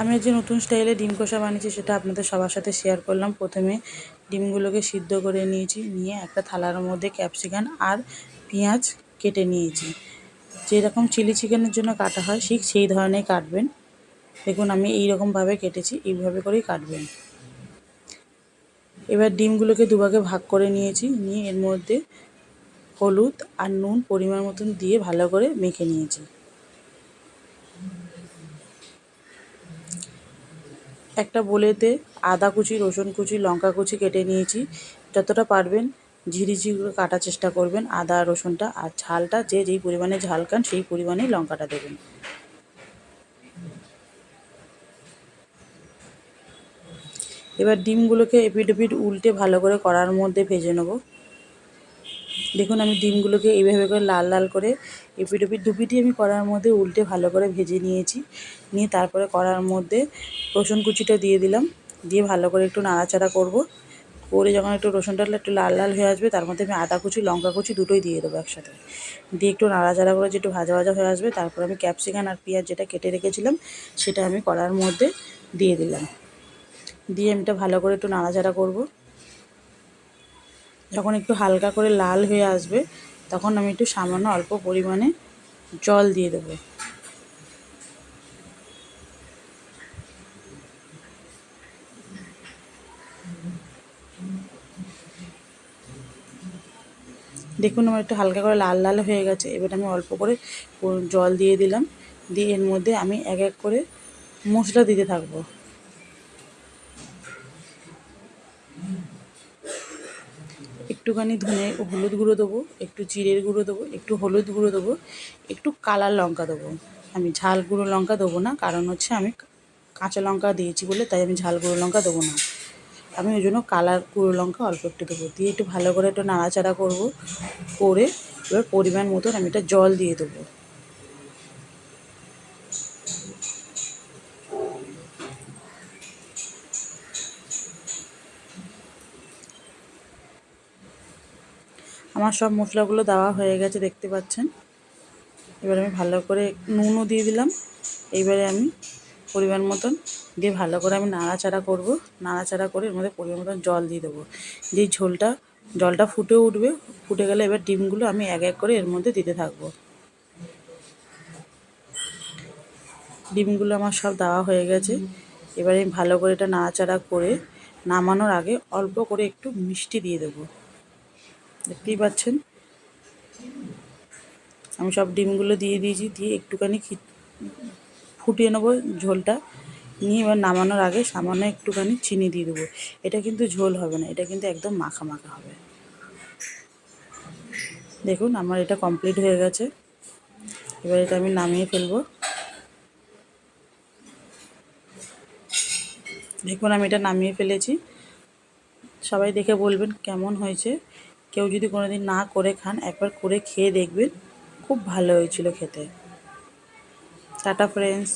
আমি যে নতুন স্টাইলে ডিম কষা বানিয়েছি সেটা আপনাদের সবার সাথে শেয়ার করলাম। প্রথমে ডিমগুলোকে সিদ্ধ করে নিয়েছি, নিয়ে একটা থালার মধ্যে ক্যাপসিকাম আর পেঁয়াজ কেটে নিয়েছি। যেরকম চিলি চিকেনের জন্য কাটা হয়, ঠিক সেই ধরনের কাটবেন। দেখুন, আমি এই রকমভাবে কেটেছি, এইভাবে করেই কাটবেন। এবার ডিমগুলোকে দুভাগে ভাগ করে নিয়েছি, নিয়ে এর মধ্যে হলুদ আর নুন পরিমাণ মতন দিয়ে ভালো করে মেখে নিয়েছি। একটা বলেতে আদা কুচি, রসুন কুচি, লঙ্কা কুচি কেটে নিয়েছি। যতটা পারবেন ঝিরিঝিরি করে কাটার চেষ্টা করবেন আদা, রসুনটা আর ঝালটা যে যেই পরিমাণে ঝাল খান সেই পরিমাণেই লঙ্কাটা দেবেন। এবার ডিমগুলোকে এপিট এপিট উল্টে ভালো করে কড়ার মধ্যে ভেজে নেব। দেখুন, আমি ডিমগুলোকে এইভাবে করে লাল লাল করে এপিট এপিট দুপিটি আমি কড়ার মধ্যে উল্টে ভালো করে ভেজে নিয়েছি। নিয়ে তারপরে কড়ার মধ্যে রসুন কুচিটা দিয়ে দিলাম। দিয়ে ভালো করে একটু নাড়াচাড়া করব। করে যখন একটু রসুনটা একটু লাল লাল হয়ে আসবে, তার মধ্যে আমি আদা কুচি, লঙ্কা কুচি দুটোই দিয়ে দেবো একসাথে। দিয়ে একটু নাড়াচাড়া করে যে একটু ভাজা ভাজা হয়ে আসবে, তারপর আমি ক্যাপসিকাম আর পেঁয়াজ যেটা কেটে রেখেছিলাম, সেটা আমি কড়ার মধ্যে দিয়ে দিলাম। দিয়ে আমি এটা ভালো করে একটু নাড়াচাড়া করব। যখন একটু হালকা করে লাল হয়ে আসবে, তখন আমি একটু সামান্য অল্প পরিমাণে জল দিয়ে দেবো। দেখুন, আমার একটু হালকা করে লাল লাল হয়ে গেছে। এবার আমি অল্প করে জল দিয়ে দিলাম। দিয়ে এর মধ্যে আমি এক এক করে মশলা দিতে থাকব। একটুখানি ধনে হলুদ গুঁড়ো দেবো, একটু জিরের গুঁড়ো দেবো, একটু হলুদ গুঁড়ো দেবো, একটু কালার লঙ্কা দেবো। আমি ঝাল গুঁড়ো লঙ্কা দেবো না, কারণ হচ্ছে আমি কাঁচা লঙ্কা দিয়েছি বলে তাই আমি ঝাল গুঁড়ো লঙ্কা দেবো না। আমি ওই জন্য কালার গুঁড়ো লঙ্কা অল্প একটু দেবো। দিয়ে একটু ভালো করে একটু নাড়াচাড়া করব, করে এবার পরিমাণ মতন আমি এটা জল দিয়ে দেবো। আমার সব মশলাগুলো দেওয়া হয়ে গেছে, দেখতে পাচ্ছেন। এবার আমি ভালো করে নুনও দিয়ে দিলাম। এইবারে আমি পরিমাণ মতন দিয়ে ভালো করে আমি নাড়াচাড়া করব। নাড়াচাড়া করে এর মধ্যে পরিমাণ মতন জল দিয়ে দেবো। যেই ঝোলটা, জলটা ফুটে উঠবে, ফুটে গেলে এবার ডিমগুলো আমি এক এক করে এর মধ্যে দিতে থাকব। ডিমগুলো আমার সব দেওয়া হয়ে গেছে। এবারে আমি ভালো করে এটা নাড়াচাড়া করে নামানোর আগে অল্প করে একটু মিষ্টি দিয়ে দেবো। দেখতেই পাচ্ছেন। আমি সব ডিমগুলো দিয়ে দিয়েছি, দিয়ে একটুখানি ফুটিয়ে নেব ঝোলটা। নিয়ে এবার নামানোর আগে সামান্য একটুখানি চিনি দিয়ে দেবো। এটা কিন্তু ঝোল হবে না, এটা কিন্তু একদম মাখা মাখা হবে। দেখুন আমার এটা কমপ্লিট হয়ে গেছে। এবার এটা আমি নামিয়ে ফেলব। দেখুন আমি এটা নামিয়ে ফেলেছি। সবাই দেখে বলবেন কেমন হয়েছে। কেউ যদি কোনো দিন না করে খান, একবার করে খেয়ে দেখবেন খুব ভালো হয়েছিল খেতে। Tata friends